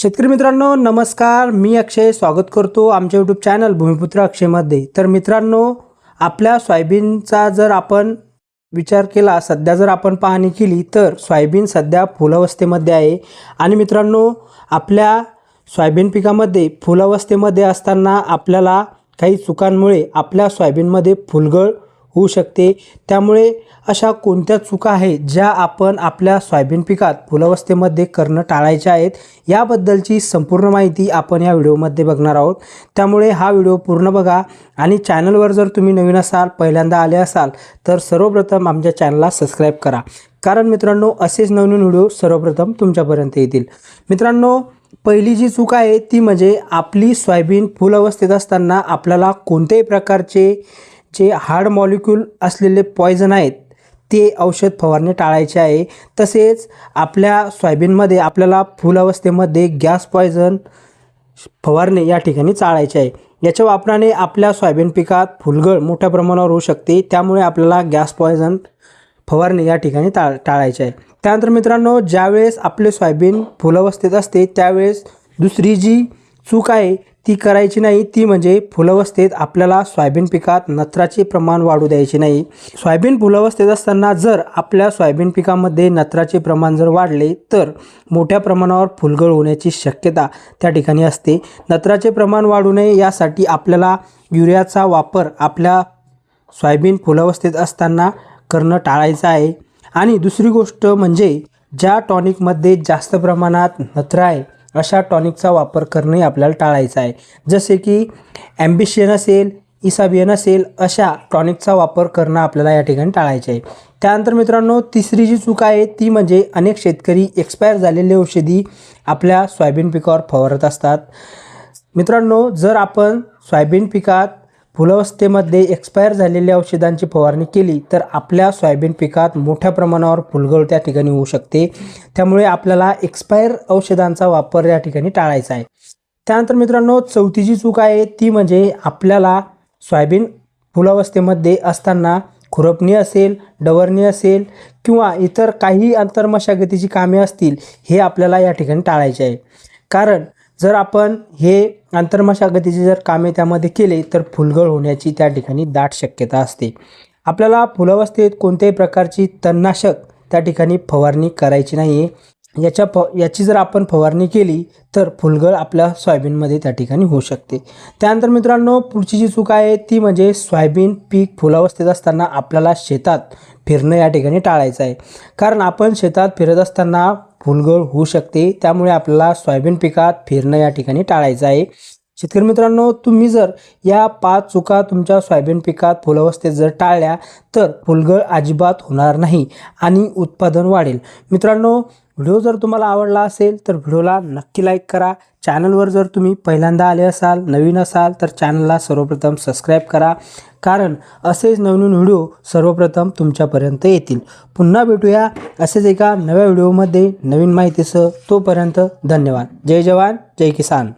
शेतकरी मित्रांनो नमस्कार. मी अक्षय स्वागत करतो आमच्या यूट्यूब चॅनल भूमिपुत्र अक्षयमध्ये. तर मित्रांनो आपल्या सोयाबीनचा जर आपण विचार केला सध्या जर आपण पाहणी केली तर सोयाबीन सध्या फुलावस्थेमध्ये आहे. आणि मित्रांनो आपल्या सोयाबीन पिकामध्ये फुलावस्थेमध्ये असताना आपल्याला काही चुकांमुळे आपल्या सोयाबीनमध्ये फुलगळ होऊ शकते. त्यामुळे अशा कोणत्या चुका आहेत ज्या आपण आपल्या सोयाबीन पिकात फुलावस्थेमध्ये करणं टाळायच्या आहेत याबद्दलची संपूर्ण माहिती आपण या व्हिडिओमध्ये बघणार आहोत. त्यामुळे हा व्हिडिओ पूर्ण बघा आणि चॅनलवर जर तुम्ही नवीन असाल पहिल्यांदा आले असाल तर सर्वप्रथम आमच्या चॅनलला सबस्क्राईब करा. कारण मित्रांनो असेच नवनवीन व्हिडिओ सर्वप्रथम तुमच्यापर्यंत येतील. मित्रांनो पहिली जी चूक आहे ती म्हणजे आपली सोयाबीन फुल अवस्थेत असताना आपल्याला कोणत्याही प्रकारचे जे हार्ड मॉलिक्यूल असलेले पॉयझन आहेत ते औषध फवारणी टाळायचे आहे. तसेच आपल्या सोयाबीनमध्ये आपल्याला फुल अवस्थेमध्ये गॅस पॉयझन फवारणे या ठिकाणी चाळायचे आहे. याच्या वापराने आपल्या सोयाबीन पिकात फुलगळ मोठ्या प्रमाणावर होऊ शकते. त्यामुळे आपल्याला गॅस पॉयझन फवारणी या ठिकाणी टाळ टाळायचे आहे. त्यानंतर मित्रांनो ज्यावेळेस आपले सोयाबीन फुलावस्थेत असते त्यावेळेस दुसरी जी चूक आहे ती करायची नाही ती म्हणजे फुलावस्थेत आपल्याला सोयाबीन पिकात नत्राचे प्रमाण वाढू द्यायचे नाही. सोयाबीन फुलावस्थेत असताना जर आपल्या सोयाबीन पिकामध्ये नत्राचे प्रमाण जर वाढले तर मोठ्या प्रमाणावर फुलगळ होण्याची शक्यता त्या ठिकाणी असते. नत्राचे प्रमाण वाढू नये यासाठी आपल्याला युरियाचा वापर आपल्या सोयाबीन फुलावस्थेत असताना करणं टाळायचं आहे. आणि दुसरी गोष्ट म्हणजे ज्या टॉनिकमध्ये जास्त प्रमाणात नत्र आहे अशा टॉनिकचा वापर करणंही आपल्याला टाळायचा आहे. जसे की ॲम्बिशियन असेल इसाबियन असेल अशा टॉनिकचा वापर करणं आपल्याला या ठिकाणी टाळायचे आहे. त्यानंतर मित्रांनो तिसरी जी चूक आहे ती म्हणजे अनेक शेतकरी एक्सपायर झालेले औषधी आपल्या सोयाबीन पिकावर फवारत असतात. मित्रांनो जर आपण सोयाबीन पिकात फुलावस्थेमध्ये एक्सपायर झालेल्या औषधांची फवारणी केली तर आपल्या सोयाबीन पिकात मोठ्या प्रमाणावर फुलगळ त्या ठिकाणी होऊ शकते. त्यामुळे आपल्याला एक्सपायर औषधांचा वापर या ठिकाणी टाळायचा आहे. त्यानंतर मित्रांनो चौथीची चूक आहे ती म्हणजे आपल्याला सोयाबीन फुलावस्थेमध्ये असताना खुरपणी असेल डवरणी असेल किंवा इतर काही अंतर्मशागतीची कामे असतील हे आपल्याला या ठिकाणी टाळायचे आहे. कारण जर आपण हे आंतरमशागतीचे जर कामे त्यामध्ये केले तर फुलगळ होण्याची त्या ठिकाणी दाट शक्यता असते. आपल्याला फुलावस्थेत कोणत्याही प्रकारची तणनाशक त्या ठिकाणी फवारणी करायची नाही आहे याच्या फ याची जर आपण फवारणी केली तर फुलगळ आपल्या सोयाबीनमध्ये त्या ठिकाणी होऊ शकते. त्यानंतर मित्रांनो पुढची जी चूक आहे ती म्हणजे सोयाबीन पीक फुलावस्थेत असताना आपल्याला शेतात फिरणं या ठिकाणी टाळायचं आहे. कारण आपण शेतात फिरत असताना फुलगळ होऊ शकते त्यामुळे आपल्याला सोयाबीन पिकात फिरणं या ठिकाणी टाळायचं आहे. शेतकरी मित्रांनो तुम्ही जर या पाच चुका तुमच्या सोयाबीन पिकात फुलावस्थेत जर टाळल्या तर फुलगळ अजिबात होणार नाही आणि उत्पादन वाढेल. मित्रांनो व्हिडिओ जर तुम्हाला आवडला असेल तर व्हिडिओला नक्की लाईक करा. चॅनलवर जर तुम्ही पहिल्यांदा आले असाल नवीन असाल तर चॅनलला सर्वप्रथम सबस्क्राईब करा. कारण असेच नवीन व्हिडिओ सर्वप्रथम तुमच्यापर्यंत येतील. पुन्हा भेटूया असेच एका नव्या व्हिडिओमध्ये नवीन माहितीसह. तोपर्यंत धन्यवाद. जय जवान जय किसान.